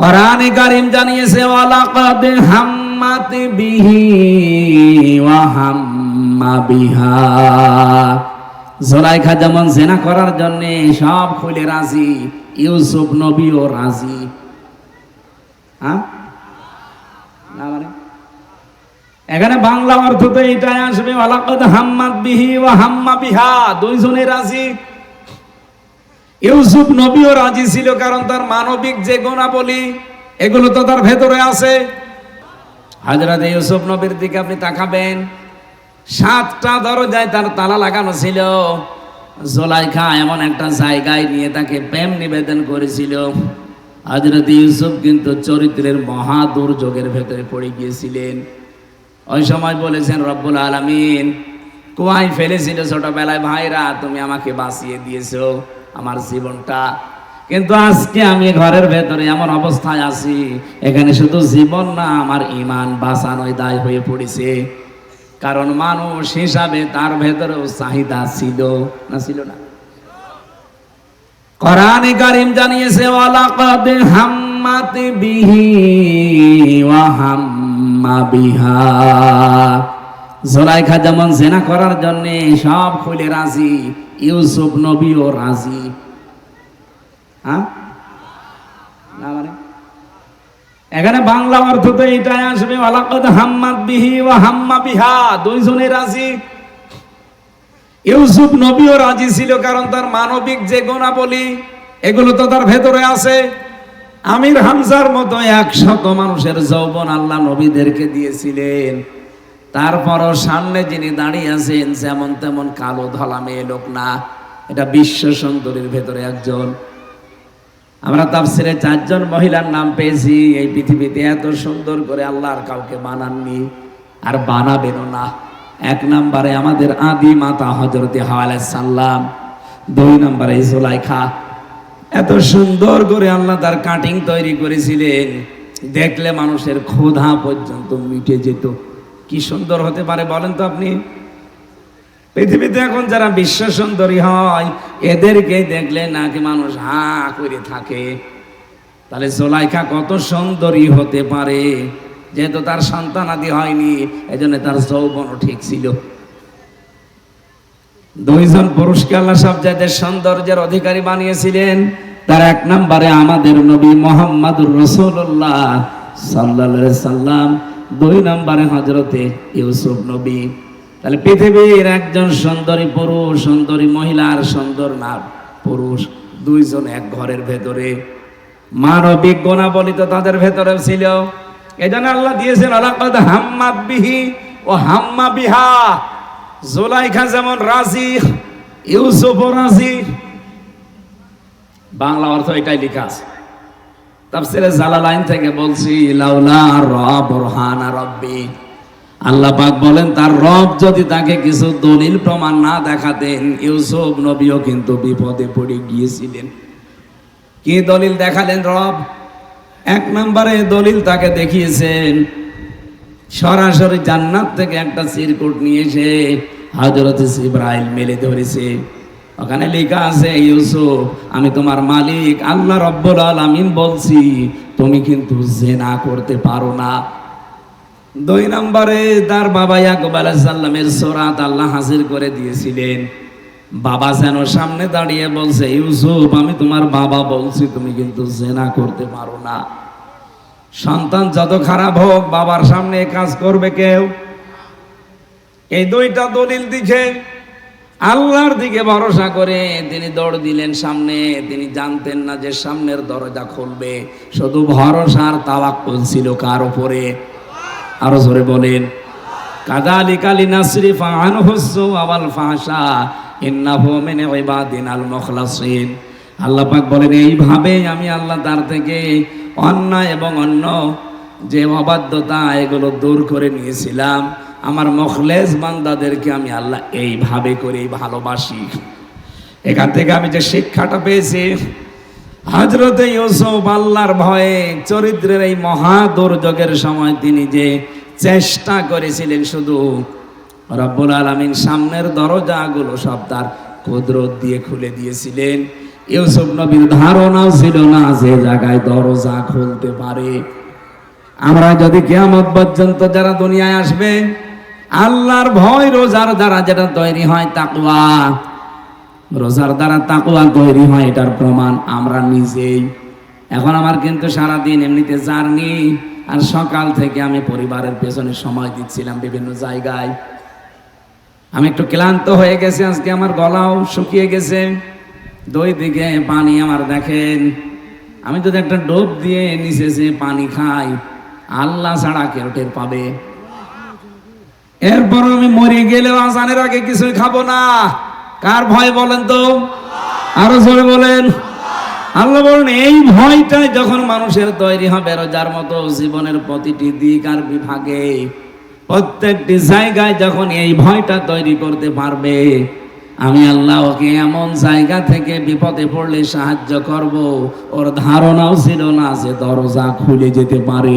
কোরআনে কারিম জানিয়েছে, ওয়ালাকাদ হাম্মাত বিহি ওয়া হাম্মা বিহা। জোলাইখা যেমন জেনা করার জন্য সব খুলে রাজি, ইউসুফ নবীও রাজি। হ্যাঁ না মানে? এখানে বাংলা অর্থ তো এটাই আসবে, ওয়ালাকাদ হাম্মাত বিহি ওয়া হাম্মা বিহা। দুইজনে রাজি। ইউসুফ নবীও রাজি ছিল, কারণ তার মানবিক যে গুণাবলী, এগুলো তো তার ভেতরে আছে। হাজরাত ইউসুফ নবীর দিকে আপনি তাকাবেন, সাতটা দরজায় তার তালা লাগানো ছিল। জোলাইখা এমন একটা জায়গায় নিয়ে তাকে প্রেম নিবেদন করেছিল। হাজরত ইউসুফ কিন্তু চরিত্রের মহা দুর্যোগের ভেতরে পড়ে গিয়েছিলেন। ওই সময় বলেছেন, রব্বুল আলমিন, কুয়ায় ফেলেছিল ছোটবেলায়, ভাইরা, তুমি আমাকে বাঁচিয়ে দিয়েছ। আমার জীবনটা। কিন্তু আজকে আমি ঘরের ভেতরে এমন অবস্থায় আছি, এখানে শুধু জীবন না, আমার ইমান বাঁচানোই দায় হয়ে পড়েছে। কারণ মানুষ হিসাবে তার ভেতরেও চাহিদা ছিল না ছিল না। কোরআনে কারিম জানিয়েছে, ওয়ালাকাদ হাম্মাত বিহি ওয়া হাম্মা বিহা। জোলাইখা যেমন জেনা করার জন্য সব খুলে রাজি, ইউসুফ নবীও রাজি। হ্যাঁ? মানে? এখানে বাংলা অর্থ তো এটাই আসবে, ওয়ালাকাদ হাম্মাত বিহি ওয়া হাম্মা বিহা, দুইজনে রাজি। ইউসুফ নবীও রাজি ছিল কারণ তার মানবিক যে গুণাবলী, এগুলো তো তার ভেতরে আছে। আমির হামজার মতো একশত মানুষের যৌবন আল্লাহ নবীদেরকে দিয়েছিলেন। তারপরও সামনে যিনি দাঁড়িয়ে আছেন, যেমন তেমন কালো ধলা মেয়ে লোক না। এটা বিশ্ব সুন্দরীর ভেতরে একজন। আমরা তাফসিরে চারজন মহিলার নাম পেয়েছি। এই পৃথিবীতে এত সুন্দর করে আল্লাহ আর কাউকে বানাননি, আর বানাবেনও না। এক নম্বরে আমাদের আদি মাতা হজরতে হাওয়ালাই সাল্লাম দুই নম্বরে জোলাইখা। এত সুন্দর করে আল্লাহ তার কাটিং তৈরি করেছিলেন। দেখলে মানুষের ক্ষুধা পর্যন্ত মিটে যেত। কি সুন্দর হতে পারে বলেন তো আপনি? পৃথিবীতে এখন যারা বিশ্ব সুন্দরী হয়, এদেরকে দেখলে নাকি মানুষ হা করে থাকে। তাহলে জোলাইখা কত সুন্দরী হতে পারে? যেহেতু তার সন্তান আদি হয়নি, এজন্য তার যৌবনও ঠিক ছিল। দুইজন পুরুষকে আল্লাহ সব জায়গায় সৌন্দর্যের অধিকারী বানিয়েছিলেন। তার এক নম্বরে আমাদের নবী মোহাম্মদ রসুল্লাহ সাল্লা সাল্লাম দুই নম্বরে হজরতে ইউসুফ নবী। তাহলে পৃথিবীর একজন সুন্দরী পুরুষ, সুন্দরী মহিলা আর সুন্দর না পুরুষ, দুইজন এক ঘরের ভেতরে। মানবিক গুণাবলী তো তাদের ভেতরে ছিল। এই জন্য আল্লাহ দিয়েছেন, আলাকাদ হাম্মাদ বিহি ও হাম্মা বিহা। জোলাইখা যেমন রাজি ইউসুফ রাজি। বাংলা অর্থ এটাই লেখা আছে। তাফসিরে জালালাইন থেকে বলছি, লাউলা রব রহানা রব্বি। আল্লাহ পাক বলেন, তার রব যদি তাকে কিছু দলিল প্রমাণ না দেখাতেন, ইউসুফ নবীও কিন্তু বিপদে পড়ে গিয়েছিলেন। কি দলিল দেখালেন রব? এক নম্বরে দলিল তাকে দেখিয়েছেন, সরাসরি জান্নাত থেকে একটা চিরকুট নিয়ে এসে হজরত ইব্রাহিম মেলে ধরেছে। ওখানে লেখা আছে, ইউসুফ, আমি তোমার মালিক, আল্লাহ রব্বুল আলামিন বলছি, তুমি কিন্তু জেনা করতে পারো না। দুই নম্বরে, তার বাবা ইয়াকুব আলাইসাল্লামের সোরাত আল্লাহ হাজির করে দিয়েছিলেন। বাবা যেন সামনে দাঁড়িয়ে বলছে, ইউসুফ, আমি তোমার বাবা বলছি, তুমি কিন্তু জেনা করতে পারো না। সন্তান যত খারাপ হোক, বাবার সামনে কাজ করবে কেউ। এই দুইটা দলিল দিকে আল্লাহর দিকে ভরসা করে তিনি দৌড় দিলেন সামনে। তিনি জানতেন না যে সামনের দরজা খুলবে। শুধু ভরসার তাওয়াক্কুল ছিল কার উপরে? আরও জোরে বলেন কাদালি কালি নাসরি ফান হুসু আবাল ফাহশা, ইন্নাহু মিন ইবাদিনাল মুখলাসিন। আল্লাহ পাক বলেন এইভাবে আমি আল্লাহ তার থেকে অন্যায় এবং অন্য যে অবাধ্যতা এগুলো দূর করে নিয়েছিলাম। আমার মখলেস বান্দাদেরকে আমি আল্লাহ এইভাবে করেই ভালোবাসি। এখান থেকে আমি যে শিক্ষাটা পেয়েছি হজরত ইউসুফ আল্লাহর ভয়ে চরিত্রের এই মহা দুর্যোগের সময় তিনি যে চেষ্টা করেছিলেন শুধু রব্বুল আলমিন সামনের দরজাগুলো সব তার কুদরত দিয়ে খুলে দিয়েছিলেন। ইউসুফ নবীর ধারণাও ছিল না যে জায়গায় দরজা খুলতে পারে। আমরা যদি কেয়ামত পর্যন্ত যারা দুনিয়ায় আসবে আল্লাহর ভয় রোজার দ্বারা যেটা তৈরি হয় তাকওয়া। রোজার দ্বারা তাকওয়া তৈরি হয়, এটার প্রমাণ আমরা নিজেই। এখন আমার কিন্তু সারাদিন এমনিতে জার্নি, আর সকাল থেকে আমি পরিবারের পেছনে সময় দিচ্ছিলাম বিভিন্ন জায়গায়। আমি একটু ক্লান্ত হয়ে গেছি, আজকে আমার গলাও শুকিয়ে গেছে। দুই দিকে পানি আমার দেখেন, আমি যদি একটা ডোব দিয়ে নিচে পানি খাই, আল্লাহ ছাড়া কেউ টের পাবে। এরপর আমি মরে গেলেও আজানের আগে কিছুই খাব না। কার ভয় বলেন তো? আরও জোরে বলেন। আল্লাহ বলেন, এই ভয়টাই যখন মানুষের তৈরি হবে, রোজার মতো জীবনের প্রতিটি দিক আর বিভাগে, প্রত্যেকটি জায়গায় যখন এই ভয়টা তৈরি করতে পারবে, আমি আল্লাহ ওকে এমন জায়গা থেকে বিপদে পড়লে সাহায্য করব। ওর ধারণাও ছিল না যে দরজা খুলে যেতে পারে।